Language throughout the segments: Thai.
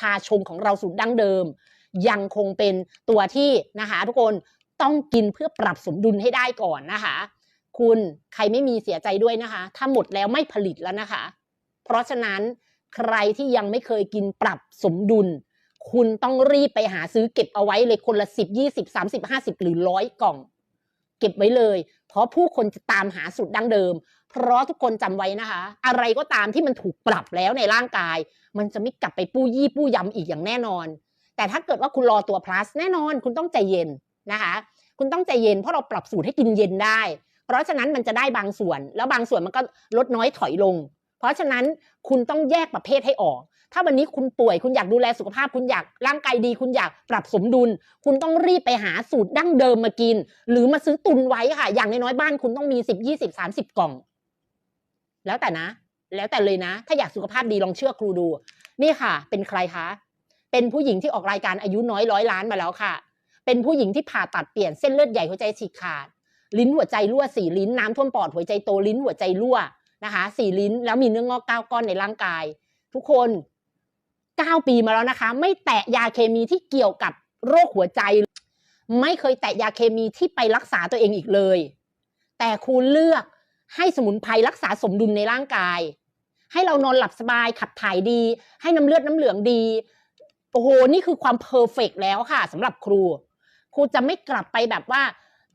ชาชงของเราสูตรดั้งเดิม ยังคงเป็นตัวที่นะคะ ทุกคนต้องกินเพื่อปรับสมดุลให้ได้ก่อนนะคะ คุณใครไม่มีเสียใจด้วยนะคะ ถ้าหมดแล้วไม่ผลิตแล้วนะคะ เพราะฉะนั้นใครที่ยังไม่เคยกินปรับสมดุล คุณต้องรีบไปหาซื้อเก็บเอาไว้เลยคนละสิบยี่สิบสามสิบห้าสิบหรือร้อยกล่อง เก็บไว้เลย เพราะผู้คนจะตามหาสูตรดั้งเดิม เพราะทุกคนจำไว้นะคะ อะไรก็ตามที่มันถูกปรับแล้วในร่างกาย มันจะไม่กลับไปปู้ยี่ปู้ยำอีกอย่างแน่นอน แต่ถ้าเกิดว่าคุณรอตัว plus แน่นอน คุณต้องใจเย็นนะคะ คุณต้องใจเย็นเพราะเราปรับสูตรให้กินเย็นได้ เพราะฉะนั้นมันจะได้บางส่วน แล้วบางส่วนมันก็ลดน้อยถอยลง เพราะฉะนั้นคุณต้องแยกประเภทให้ออก ถ้าวันนี้คุณป่วยคุณอยากดูแลสุขภาพ คุณอยากร่างกายดี คุณอยากปรับสมดุล คุณต้องรีบไปหาสูตรดั้งเดิมมากิน หรือมาซื้อตุนไว้ค่ะ อย่างน้อยๆบ้านคุณต้องมีสิบยี่สิบสามสิบกล่อง แล้วแต่นะ แล้วแต่เลยนะ ถ้าอยากสุขภาพดีลองเชื่อครูดู นี่ค่ะ เป็นใครคะ เป็นผู้หญิงที่ออกรายการอายุน้อยร้อยล้านมาแล้วค่ะ เป็นผู้หญิงที่ผ่าตัดเปลี่ยนเส้นเลือดใหญ่หัวใจฉีกขาด ลิ้นหัวใจรั่วสี่ลิ้นน้ำท่วมปอดหัวใจโตลิ้นหัวใจรั่วนะคะสี่ลิ้นแล้วมีเนื้องอกเก้าก้อนในร่างกาย ทุกคนเก้าปีมาแล้วนะคะ ไม่แตะยาเคมีที่เกี่ยวกับโรคหัวใจ ไม่เคยแตะยาเคมีที่ไปรักษาตัวเองอีกเลย แต่ครูเลือก ให้สมุนไพรรักษาสมดุลในร่างกาย ให้เรานอนหลับสบายขับถ่ายดี ให้น้ำเลือดน้ำเหลืองดี โอ้โห นี่คือความเพอร์เฟกแล้วค่ะสำหรับครู ครูจะไม่กลับไปแบบว่า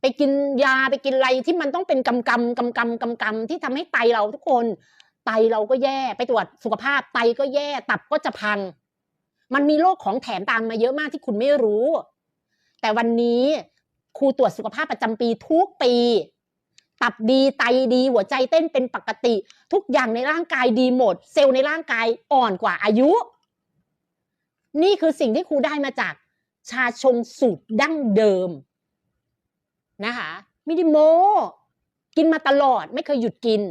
ไปกินยาไปกินอะไรที่มันต้องเป็นกำกำกำกำกำกำที่ทำให้ไตเราทุกคนไตเราก็แย่ไปตรวจสุขภาพไตก็แย่ตับก็จะพัง มันมีโรคของแถมตามมาเยอะมากที่คุณไม่รู้ แต่วันนี้ครูตรวจสุขภาพประจำปีทุกปี ตับดีไตดี หัวใจเต้นเป็นปกติ ทุกอย่างในร่างกายดีหมด เซลล์ในร่างกายอ่อนกว่าอายุ นี่คือสิ่งที่ครูได้มาจากชาชงสูตรดั้งเดิมนะคะไม่ได้โมกินมาตลอดไม่เคยหยุดกิน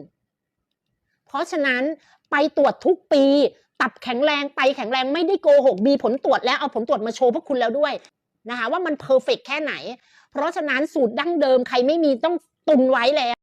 เพราะฉะนั้นไปตรวจทุกปี ตับแข็งแรงไตแข็งแรงไม่ได้โกหกมีผลตรวจแล้วเอาผลตรวจมาโชว์พวกคุณแล้วด้วยนะคะว่ามันเพอร์เฟกแค่ไหน เพราะฉะนั้นสูตรดั้งเดิมใครไม่มีต้อง ตุนไว้แล้ว